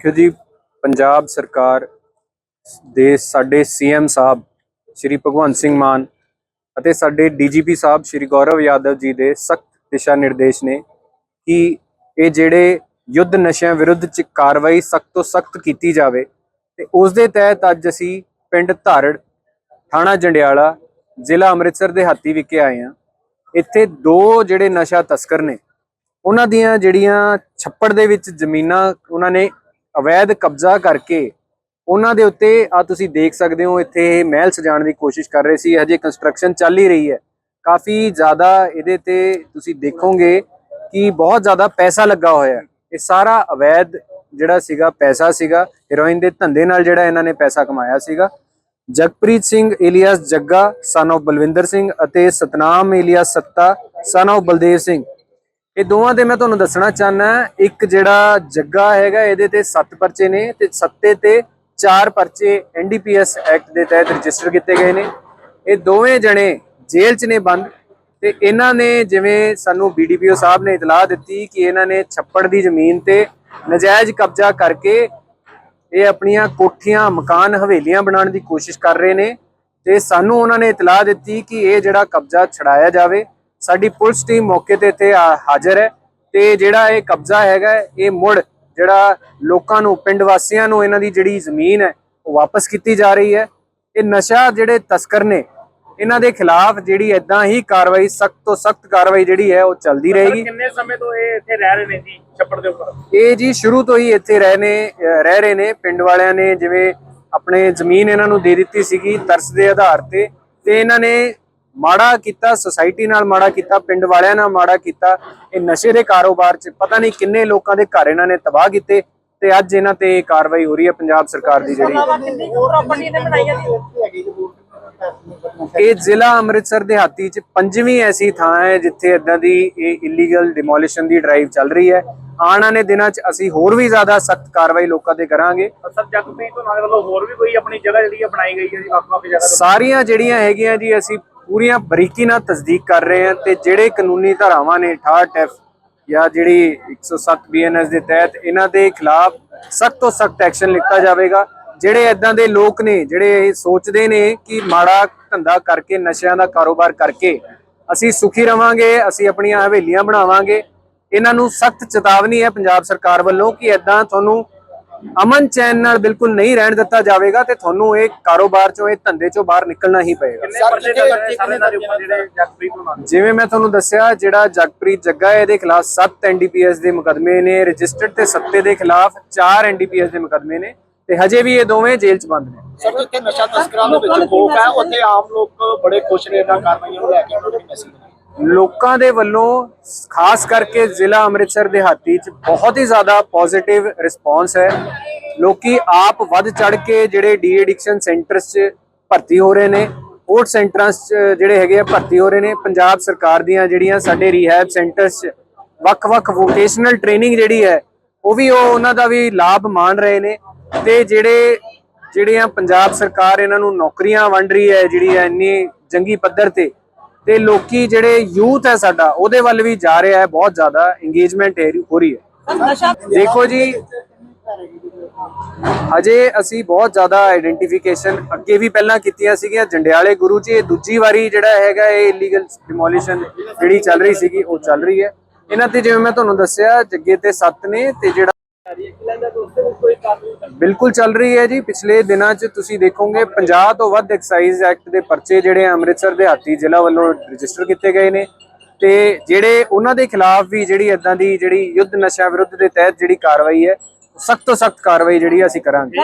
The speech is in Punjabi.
ਦੇਖਿਓ ਜੀ, ਪੰਜਾਬ ਸਰਕਾਰ ਦੇ ਸਾਡੇ ਸੀਐਮ ਸਾਹਿਬ, ਸ਼੍ਰੀ ਭਗਵੰਤ ਸਿੰਘ ਮਾਨ ਅਤੇ ਸਾਡੇ ਡੀਜੀਪੀ ਸਾਹਿਬ, ਸ਼੍ਰੀ ਗੌਰਵ ਯਾਦਵ ਜੀ ਦੇ ਸਖਤ ਦਿਸ਼ਾ ਨਿਰਦੇਸ਼ ਨੇ ਕਿ ਇਹ ਜਿਹੜੇ ਯੁੱਧ ਨਸ਼ਿਆਂ ਵਿਰੁੱਧ ਚ ਕਾਰਵਾਈ ਸਖਤ ਤੋਂ ਸਖਤ ਕੀਤੀ ਜਾਵੇ ਤੇ ਉਸ ਦੇ ਤਹਿਤ ਅੱਜ ਅਸੀਂ ਪਿੰਡ ਧਾਰੜ, ਥਾਣਾ ਜੰਡਿਆਲਾ, ਜ਼ਿਲ੍ਹਾ ਅੰਮ੍ਰਿਤਸਰ ਦੇ ਹਾਤੀ ਵਿਖੇ ਆਏ ਹਾਂ। ਇੱਥੇ ਦੋ ਜਿਹੜੇ ਨਸ਼ਾ ਤਸਕਰ ਨੇ, ਉਹਨਾਂ ਦੀਆਂ ਜਿਹੜੀਆਂ ਛੱਪੜ ਦੇ ਵਿੱਚ ਜ਼ਮੀਨਾਂ ਉਹਨਾਂ ਨੇ ਅਵੈਧ ਕਬਜ਼ਾ ਕਰਕੇ ਉਹਨਾਂ ਦੇ ਉੱਤੇ ਆ ਤੁਸੀਂ ਦੇਖ ਸਕਦੇ ਹੋ ਇੱਥੇ ਇਹ ਮਹਿਲ ਸਜਾਉਣ ਦੀ ਕੋਸ਼ਿਸ਼ ਕਰ ਰਹੇ ਸੀ ਹਜੇ ਕੰਸਟਰਕਸ਼ਨ ਚੱਲ ਹੀ ਰਹੀ ਹੈ। ਕਾਫੀ ਜ਼ਿਆਦਾ ਇਹਦੇ ਤੇ ਤੁਸੀਂ ਦੇਖੋਗੇ ਕਿ ਬਹੁਤ ਜ਼ਿਆਦਾ ਪੈਸਾ ਲੱਗਾ ਹੋਇਆ ਹੈ। ਇਹ ਸਾਰਾ ਅਵੈਧ ਜਿਹੜਾ ਸੀਗਾ, ਪੈਸਾ ਸੀਗਾ ਹੀਰੋਇਨ ਦੇ ਧੰਦੇ ਨਾਲ ਜਿਹੜਾ ਇਹਨਾਂ ਨੇ ਪੈਸਾ ਕਮਾਇਆ ਸੀਗਾ। ਜਗਪ੍ਰੀਤ ਸਿੰਘ ਏਲੀਆਸ ਜੱਗਾ ਸਨ of ਬਲਵਿੰਦਰ ਸਿੰਘ ਅਤੇ Satnam alias Satta, son of Baldev Singh. ਇਹ ਦੋਵਾਂ 'ਤੇ ਮੈਂ ਤੁਹਾਨੂੰ ਦੱਸਣਾ ਚਾਹਨਾ ਇੱਕ ਜਿਹੜਾ ਜੱਗਾ ਹੈਗਾ ਇਹਦੇ ਤੇ 7 ਪਰਚੇ ਨੇ ਤੇ ਸੱਤੇ ਤੇ 4 ਪਰਚੇ ਐਨਡੀਪੀਐਸ ਐਕਟ ਦੇ ਤਹਿਤ ਰਜਿਸਟਰ ਕੀਤੇ ਗਏ ਨੇ। ਇਹ ਦੋਵੇਂ ਜਣੇ ਜੇਲ੍ਹ 'ਚ ਨੇ ਬੰਦ ਤੇ ਇਹਨਾਂ ਨੇ ਜਿਵੇਂ ਸਾਨੂੰ ਬੀਡੀਪੀਓ ਸਾਹਿਬ ਨੇ ਇਤਲਾਹ ਦਿੱਤੀ ਕਿ ਇਹਨਾਂ ਨੇ ਛੱਪੜ ਦੀ ਜ਼ਮੀਨ ਤੇ ਨਜਾਇਜ਼ ਕਬਜ਼ਾ ਕਰਕੇ ਇਹ ਆਪਣੀਆਂ ਕੋਠੀਆਂ, ਮਕਾਨ, ਹਵੇਲੀਆਂ ਬਣਾਉਣ ਦੀ ਕੋਸ਼ਿਸ਼ ਕਰ ਰਹੇ ਨੇ ਤੇ ਸਾਨੂੰ ਉਹਨਾਂ ਨੇ ਇਤਲਾਹ ਦਿੱਤੀ ਕਿ ਇਹ ਜਿਹੜਾ ਕਬਜ਼ਾ ਛਡਾਇਆ ਜਾਵੇ। ਸਾਡੀ ਪੁਲਿਸ ਟੀਮ ਮੌਕੇ ਤੇ ਇੱਥੇ ਹਾਜ਼ਰ ਹੈ ਤੇ ਜਿਹੜਾ ਇਹ ਕਬਜ਼ਾ ਹੈਗਾ ਇਹ ਮੁੜ ਜਿਹੜਾ ਲੋਕਾਂ ਨੂੰ ਪਿੰਡ ਵਾਸੀਆਂ ਨੂੰ ਇਹਨਾਂ ਦੀ ਜਿਹੜੀ ਜ਼ਮੀਨ ਹੈ ਉਹ ਵਾਪਸ ਕੀਤੀ ਜਾ ਰਹੀ ਹੈ। ਇਹ ਨਸ਼ਾ ਜਿਹੜੇ ਤਸਕਰ ਨੇ ਇਹਨਾਂ ਦੇ ਖਿਲਾਫ ਜਿਹੜੀ ਇਦਾਂ ਹੀ ਕਾਰਵਾਈ ਸਖਤ ਤੋਂ ਸਖਤ ਕਾਰਵਾਈ ਜਿਹੜੀ ਹੈ ਉਹ ਚੱਲਦੀ ਰਹੇਗੀ। ਕਿੰਨੇ ਸਮੇਂ ਤੋਂ ਇਹ ਇੱਥੇ ਰਹਿ ਰਹੇ ਨੇ ਜੀ ਛੱਪੜ ਦੇ ਉੱਪਰ? ਇਹ ਜੀ ਸ਼ੁਰੂ ਤੋਂ ਹੀ ਇੱਥੇ ਰਹੇ ਨੇ ਰਹਿ ਰਹੇ ਨੇ। ਪਿੰਡ ਵਾਲਿਆਂ ਨੇ ਜਿਵੇਂ ਆਪਣੇ ਜ਼ਮੀਨ ਇਹਨਾਂ ਨੂੰ ਦੇ ਦਿੱਤੀ ਸੀਗੀ ਤਰਸ ਦੇ ਆਧਾਰ ਤੇ ਤੇ ਇਹਨਾਂ ਨੇ ਮਾੜਾ ਕੀਤਾ ਸੁਸਾਇਟੀ ਨਾਲ ਮਾੜਾ ਕੀਤਾ ਪਿੰਡ ਵਾਲਿਆਂ ਨਾਲ ਮਾੜਾ ਕੀਤਾ ਇਹ ਨਸ਼ੇ ਦੇ ਕਾਰੋਬਾਰ 'ਚ ਪਤਾ ਨਹੀਂ ਕਿੰਨੇ ਲੋਕਾਂ ਦੇ ਘਰ ਇਹਨਾਂ ਨੇ ਤਬਾਹ ਕੀਤੇ ਤੇ ਅੱਜ ਇਹਨਾਂ ਤੇ ਕਾਰਵਾਈ ਹੋ ਰਹੀ ਹੈ ਪੰਜਾਬ ਸਰਕਾਰ ਦੀ ਜਿਹੜੀ। ਇਹ ਜ਼ਿਲ੍ਹਾ ਅੰਮ੍ਰਿਤਸਰ ਦੇ ਹਾਤੀ 'ਚ ਪੰਜਵੀਂ ਐਸੀ ਥਾਂ ਹੈ ਜਿੱਥੇ ਇਦਾਂ ਦੀ ਇਹ ਇਲੀਗਲ ਡਿਮੋਲੀਸ਼ਨ ਦੀ ਡਰਾਈਵ ਚੱਲ ਰਹੀ ਹੈ। ਆਉਣ ਵਾਲੇ ਦਿਨਾਂ 'ਚ ਅਸੀਂ ਹੋਰ ਵੀ ਜ਼ਿਆਦਾ ਸਖਤ ਕਾਰਵਾਈ ਲੋਕਾਂ ਤੇ ਕਰਾਂਗੇ। ਸਰ ਜਗਪ੍ਰੀਤ ਤੋਂ ਨਾਲ ਵੱਲੋਂ ਹੋਰ ਵੀ ਕੋਈ ਆਪਣੀ ਜਗ੍ਹਾ ਜਿਹੜੀ ਬਣਾਈ ਗਈ ਹੈ ਜੀ ਵੱਖ-ਵੱਖ ਜਗ੍ਹਾ ਸਾਰੀਆਂ ਜਿਹੜੀਆਂ ਹੈਗੀਆਂ ਜੀ ਅਸੀਂ ਪੂਰੀਆਂ ਬਰੀਕੀ ਨਾਲ ਤਸਦੀਕ ਕਰ ਰਹੇ ਹਾਂ ਤੇ ਜਿਹੜੇ ਕਾਨੂੰਨੀ ਧਾਰਾਵਾਂ ਨੇ 68 ਐਫ ਜਾਂ ਜਿਹੜੀ 107 ਬੀਐਨਐਸ ਦੇ ਤਹਿਤ ਇਹਨਾਂ ਦੇ ਖਿਲਾਫ ਸਖਤ ਤੋਂ ਸਖਤ ਐਕਸ਼ਨ ਲਿੱਤਾ ਜਾਵੇਗਾ। ਜਿਹੜੇ ਇਦਾਂ ਦੇ ਲੋਕ ਨੇ, ਜਿਹੜੇ ਇਹ ਸੋਚਦੇ ਨੇ ਕਿ ਮਾੜਾ ਧੰਦਾ ਕਰਕੇ, ਨਸ਼ਿਆਂ ਦਾ ਕਾਰੋਬਾਰ ਕਰਕੇ ਅਸੀਂ ਸੁਖੀ ਰਵਾਂਗੇ, ਅਸੀਂ ਆਪਣੀਆਂ ਹਵੇਲੀਆਂ ਬਣਾਵਾਂਗੇ, ਇਹਨਾਂ ਨੂੰ ਸਖਤ ਚੇਤਾਵਨੀ ਹੈ ਪੰਜਾਬ ਸਰਕਾਰ ਵੱਲੋਂ ਕਿ ਇਦਾਂ ਤੁਹਾਨੂੰ ਅਮਨ ਚੈਨ ਨਾਲ ਬਿਲਕੁਲ ਨਹੀਂ ਰਹਿਣ ਦਿੱਤਾ ਜਾਵੇਗਾ ਤੇ ਤੁਹਾਨੂੰ ਇਹ ਕਾਰੋਬਾਰ ਚੋਂ ਇਹ ਧੰਦੇ ਚੋਂ ਬਾਹਰ ਨਿਕਲਣਾ ਹੀ ਪਏਗਾ। ਜਿਵੇਂ ਮੈਂ ਤੁਹਾਨੂੰ ਦੱਸਿਆ ਜਿਹੜਾ ਜਗਪ੍ਰੀਤ ਜੱਗਾ ਇਹਦੇ ਖਿਲਾਫ 7 ਐਨਡੀਪੀਐਸ ਦੇ ਮੁਕਦਮੇ ਨੇ ਰਜਿਸਟਰਡ ਤੇ ਸੱਤੇ ਦੇ ਖਿਲਾਫ 4 ਐਨਡੀਪੀਐਸ ਦੇ ਮੁਕਦਮੇ ਨੇ ਤੇ ਹਜੇ ਵੀ ਇਹ ਦੋਵੇਂ ਜੇਲ੍ਹ 'ਚ ਬੰਦ ਨੇ। ਸਰ ਜਿੱਥੇ ਨਸ਼ਾ ਤਸਕਰਾਂ ਦੇ ਵਿੱਚ ਖੋਫ ਹੈ ਉੱਥੇ ਆਮ ਲੋਕ ਬੜੇ ਖੁਸ਼ ਨੇ ਇਹਨਾਂ ਕਾਰਵਾਈਆਂ ਨੂੰ ਲੈ ਕੇ ਉਹਨਾਂ ਦੀ ਮੈਸੇਜ ਲੋਕਾਂ ਦੇ ਵੱਲੋਂ, ਖਾਸ ਕਰਕੇ ਜ਼ਿਲ੍ਹਾ ਅੰਮ੍ਰਿਤਸਰ ਦਿਹਾਤੀ 'ਚ ਬਹੁਤ ਹੀ ਜ਼ਿਆਦਾ ਪੋਜ਼ਿਟਿਵ ਰਿਸਪੌਂਸ ਹੈ। ਲੋਕੀ ਆਪ ਵੱਧ ਚੜ ਕੇ ਜਿਹੜੇ ਡੀ ਐਡਿਕਸ਼ਨ ਸੈਂਟਰਸ 'ਚ ਭਰਤੀ ਹੋ ਰਹੇ ਨੇ ਸਪੋਰਟ ਸੈਂਟਰਾਂ 'ਚ ਜਿਹੜੇ ਹੈਗੇ ਆ ਭਰਤੀ ਹੋ ਰਹੇ ਨੇ। ਪੰਜਾਬ ਸਰਕਾਰ ਦੀਆਂ ਜਿਹੜੀਆਂ ਸਾਡੇ ਰੀਹੈਬ ਸੈਂਟਰਸ 'ਚ ਵੱਖ-ਵੱਖ ਵੋਕੇਸ਼ਨਲ ਟ੍ਰੇਨਿੰਗ ਜਿਹੜੀ ਹੈ, ਉਹ ਵੀ ਉਹ ਉਹਨਾਂ ਦਾ ਵੀ ਲਾਭ ਮਾਣ ਰਹੇ ਨੇ ਤੇ ਜਿਹੜੇ, ਜਿਹੜੀਆਂ ਪੰਜਾਬ ਸਰਕਾਰ ਇਹਨਾਂ ਨੂੰ ਨੌਕਰੀਆਂ ਵੰਡ ਰਹੀ ਹੈ, ਜਿਹੜੀ ਹੈ ਇੰਨੀ ਜੰਗੀ ਪੱਧਰ ਤੇ ਤੇ ਲੋਕੀ ਜਿਹੜੇ ਯੂਥ ਹੈ ਸਾਡਾ, ਉਹਦੇ ਵੱਲ ਵੀ ਜਾ ਰਿਹਾ ਹੈ, ਬਹੁਤ ਜ਼ਿਆਦਾ ਇੰਗੇਜਮੈਂਟ ਹੋ ਰਹੀ ਹੈ। ਦੇਖੋ ਜੀ, ਅਜੇ ਅਸੀਂ ਬਹੁਤ ਜ਼ਿਆਦਾ ਆਈਡੈਂਟੀਫਿਕੇਸ਼ਨ ਅੱਗੇ ਵੀ ਪਹਿਲਾਂ ਕੀਤੀਆਂ ਸੀਗੀਆਂ, ਜੰਡਿਆਲੇ ਗੁਰੂ ਜੀ, ਇਹ ਦੂਜੀ ਵਾਰੀ ਜਿਹੜਾ ਹੈਗਾ ਇਹ ਇਲੀਗਲ ਡਿਮੋਲੀਸ਼ਨ ਜਿਹੜੀ ਚੱਲ ਰਹੀ ਸੀਗੀ, ਉਹ ਚੱਲ ਰਹੀ ਹੈ। ਇਹਨਾਂ ਤੇ ਜਿਵੇਂ ਮੈਂ ਤੁਹਾਨੂੰ ਦੱਸਿਆ, ਜੱਗੇ ਤੇ ਸੱਤ ਨੇ ਤੇ ਜਿਹੜਾ ਬਿਲਕੁਲ ਚੱਲ ਰਹੀ ਹੈ ਜੀ। ਪਿਛਲੇ ਦਿਨਾਂ 'ਚ ਤੁਸੀਂ ਦੇਖੋਗੇ 50 ਤੋਂ ਵੱਧ ਐਕਸਾਈਜ਼ ਐਕਟ ਦੇ ਪਰਚੇ ਜਿਹੜੇ ਅੰਮ੍ਰਿਤਸਰ ਦੇ ਹਾਤੀ ਜ਼ਿਲ੍ਹਾ ਵੱਲੋਂ ਰਜਿਸਟਰ ਕੀਤੇ ਗਏ ਨੇ ਤੇ ਜਿਹੜੇ ਉਹਨਾਂ ਦੇ ਖਿਲਾਫ ਵੀ ਜਿਹੜੀ ਇਦਾਂ ਦੀ ਜਿਹੜੀ ਯੁੱਧ ਨਸ਼ਾ ਵਿਰੁੱਧ ਦੇ ਤਹਿਤ ਜਿਹੜੀ ਕਾਰਵਾਈ ਹੈ ਸਖਤ ਤੋਂ ਸਖਤ ਕਾਰਵਾਈ ਜਿਹੜੀ ਅਸੀਂ ਕਰਾਂਗੇ।